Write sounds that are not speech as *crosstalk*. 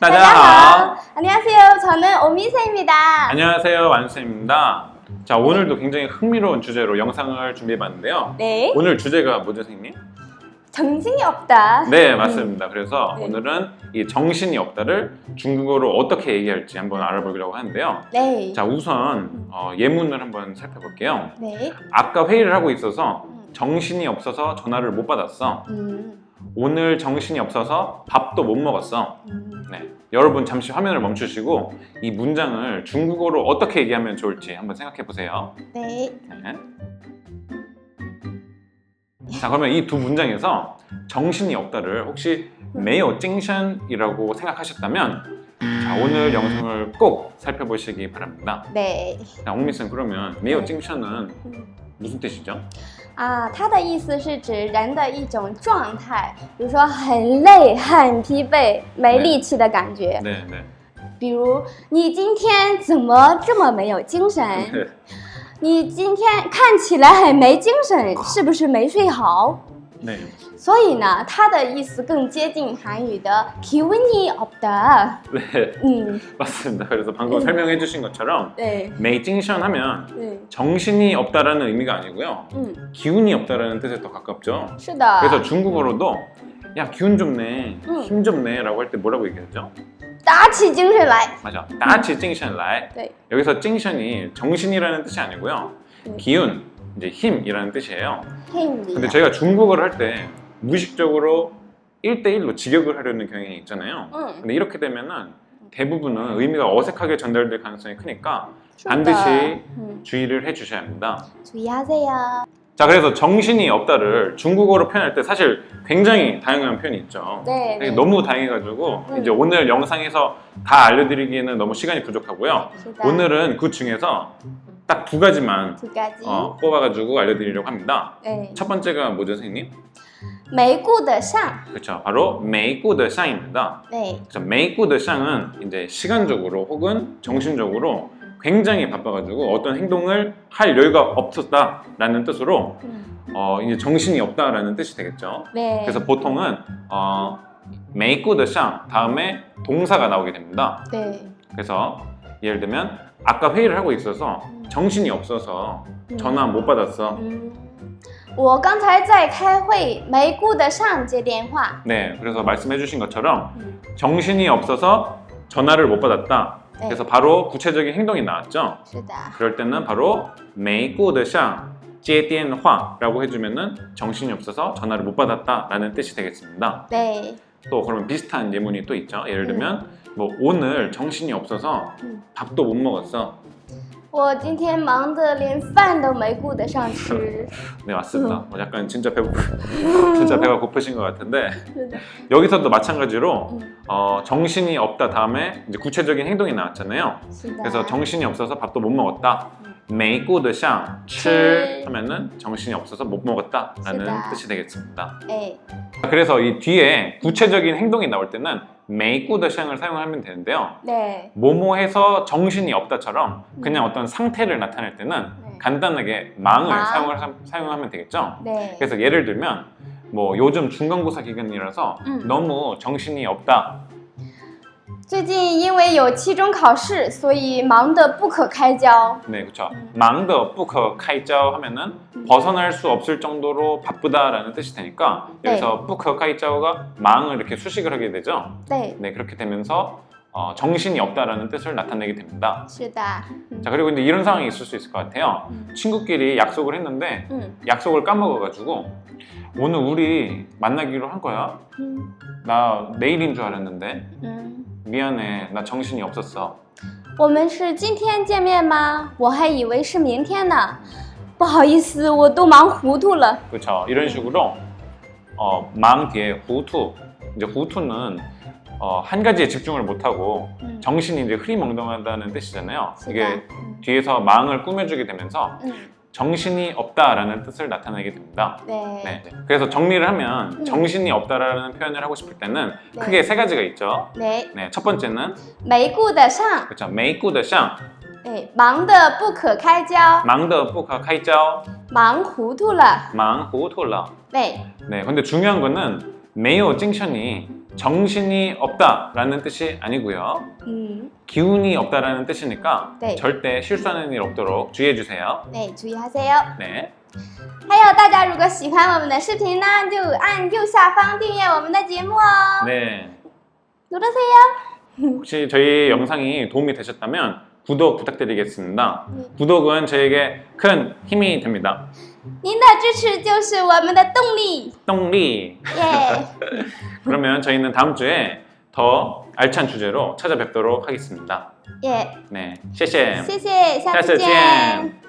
따자하. 안녕하세요. 저는 오미세입니다. 안녕하세요, 완쌤입니다. 자, 오늘도 굉장히 흥미로운 주제로 영상을 준비해 봤는데요. 네. 오늘 주제가 뭐죠, 선생님? 정신이 없다. 네, 맞습니다. 그래서 네. 오늘은 이 정신이 없다를 중국어로 어떻게 얘기할지 한번 알아보려고 하는데요. 네. 자, 우선 어, 예문을 한번 살펴볼게요. 네. 아까 회의를 하고 있어서 음. 정신이 없어서 전화를 못 받았어. 음. 오늘 정신이 없어서 밥도 못 먹었어. 음. 네. 여러분 잠시 화면을 멈추시고 이 문장을 중국어로 어떻게 얘기하면 좋을지 한번 생각해 보세요. 네. 네. 자 그러면 이 두 문장에서 정신이 없다를 혹시 매요 찡션이라고 생각하셨다면 자 오늘 영상을 꼭 살펴보시기 바랍니다. 对자 옥미쌤 그러면 매요 찡션은 嗯 무슨 뜻이죠? 啊，它的意思是指人的一种状态，比如说很累、很疲惫、没力气的感觉。 네, 네. 比如你今天怎么这么没有精神？ 네. *laughs* 你今天看起来很没精神，是不是没睡好？ 네. 所以呢，它的意思更接近韩语的 기운이 없다。 네, 嗯， 맞습니다. 그래서 방금 음. 설명해 주신 것처럼 对 메이징션 하면 对， 정신이 없다라는 의미가 아니고요. 嗯， 기운이 없다라는 뜻에 더 가깝죠. 是的。 그래서 중국어로도 야 기운 좀 내, 음. 힘 좀 내라고 할 때 뭐라고 얘기하죠? 打起精神来。 맞아. 다치 찡션 라이. 네. 여기서 찡션이 정신이라는 뜻이 아니고요. 음. 기운, 이제 힘이라는 뜻이에요. 힘. 근데 저희가 중국어를 할 때 무의식적으로 1대1로 직역을 하려는 경향이 있잖아요. 응. 근데 이렇게 되면은 대부분은 의미가 어색하게 전달될 가능성이 크니까 반드시 응. 주의를 해주셔야 합니다. 주의하세요. 자 그래서 정신이 없다를 중국어로 표현할 때 사실 굉장히 다양한 표현이 있죠. 네, 네. 너무 다양해가지고 음. 이제 오늘 영상에서 다 알려드리기에는 너무 시간이 부족하고요. 진짜? 오늘은 그 중에서 딱 두 가지만 두 가지. 어, 뽑아가지고 알려드리려고 합니다. 네. 첫 번째가 뭐죠, 선생님? 메이구더샹. 그렇죠. 바로 메이구더샹입니다. 네. 메이구더샹은 이제 시간적으로 혹은 정신적으로 굉장히 바빠가지고 어떤 행동을 할 여유가 없었다라는 뜻으로 嗯， 어, 이제 정신이 없다라는 뜻이 되겠죠. 네. 그래서 보통은 어, 메이꾸드 샹 다음에 동사가 나오게 됩니다. 네. 그래서 예를 들면 아까 회의를 하고 있어서 정신이 없어서 전화 못 받았어. 嗯，我刚才在开会，没顾得上接电话。 네, 그래서 말씀해주신 것처럼 嗯， 정신이 없어서 전화를 못 받았다. 네. 그래서 바로 구체적인 행동이 나왔죠. 그럴 때는 바로 메이꾸드샹 제디엔화라고 해주면은 정신이 없어서 전화를 못 받았다라는 뜻이 되겠습니다. 네. 또 그러면 비슷한 예문이 또 있죠. 예를 음. 들면 뭐 오늘 정신이 없어서 음. 밥도 못 먹었어. 我今天忙得连饭都没顾得上吃。 네 맞습니다. 어, *laughs* 약간 진짜 배고 *laughs* 진짜 배가 고프신 것 같은데 是的。 여기서도 마찬가지로 음, 어, 정신이 없다 다음에 이제 구체적인 행동이 나왔잖아요. 是的。 그래서 정신이 없어서 밥도 못 먹었다. 메이꾸드샹 치 하면은 정신이 없어서 못 먹었다 라는 쓰다. 뜻이 되겠습니다. 哎， 그래서 이 뒤에 구체적인 행동이 나올 때는 메이꾸드샹을 사용하면 되는데요. 네. 뭐뭐 해서 정신이 없다처럼 그냥 어떤 상태를 나타낼 때는 네. 간단하게 망을 망. 사용을 하- 사용하면 되겠죠. 네. 그래서 예를 들면 뭐 요즘 중간고사 기간이라서 음. 너무 정신이 없다. 最近因为有期中考试，所以忙得不可开交。 네, 그렇죠. 음. 망더 뿌커 카이짜오 하면은 벗어날 수 없을 정도로 바쁘다라는 뜻이 되니까 네. 여기서 뿌커 카이짜오가 망을 이렇게 수식을 하게 되죠. 네. 네, 그렇게 되면서 어, 정신이 없다라는 뜻을 나타내게 됩니다. 是的。嗯 자, 그리고 이제 이런 상황이 있을 수 있을 것 같아요. 음. 친구끼리 약속을 했는데 嗯 약속을 까먹어가지고 오늘 우리 만나기로 한 거야. 嗯 나 내일인 줄 알았는데 嗯， 미안해. 나 정신이 없었어. 我们是今天见面吗？我还以为是明天呢。不好意思，我都忙糊涂了。 그렇죠. 이런 식으로 어, 망 뒤에 후투. 이제 후투는 어, 한 가지에 집중을 못하고 嗯 정신이 이제 흐리멍덩하다는 뜻이잖아요. 是的 이게 嗯 뒤에서 망을 꾸며주게 되면서 嗯， 정신이 없다라는 뜻을 나타내게 됩니다. 对 네. 그래서 정리를 하면 음. 정신이 없다라는 표현을 하고 싶을 때는 네. 크게 세 가지가 있죠. 对， 네, 첫 번째는 没顾得上， 그렇죠. 메이꾸드샹, 哎，忙得不可开交， 망더 뿌카 카이짜오, 忙糊涂了。 망 후토라. 对， 네, 근데 중요한 거는 메요 찡션이 정신이 없다라는 뜻이 아니고요. 嗯， 기운이 없다라는 뜻이니까 네. 절대 실수하는 일 없도록 주의해 주세요. 对，注意하세요。 네. 还有大家如果喜欢我们的视频呢，就按右下方订阅我们的节目哦。 네. 누르세요. 혹시 저희 영상이 도움이 되셨다면 구독 부탁드리겠습니다. 네. 구독은 저에게 큰 힘이 됩니다. 您的支持就是我们的动力， 똥리. 耶！ *laughs* 그러면 저희는 다음 주에 더 알찬 주제로 찾아뵙도록 하겠습니다. 耶！ 네. 谢谢.谢谢，下次下次见见。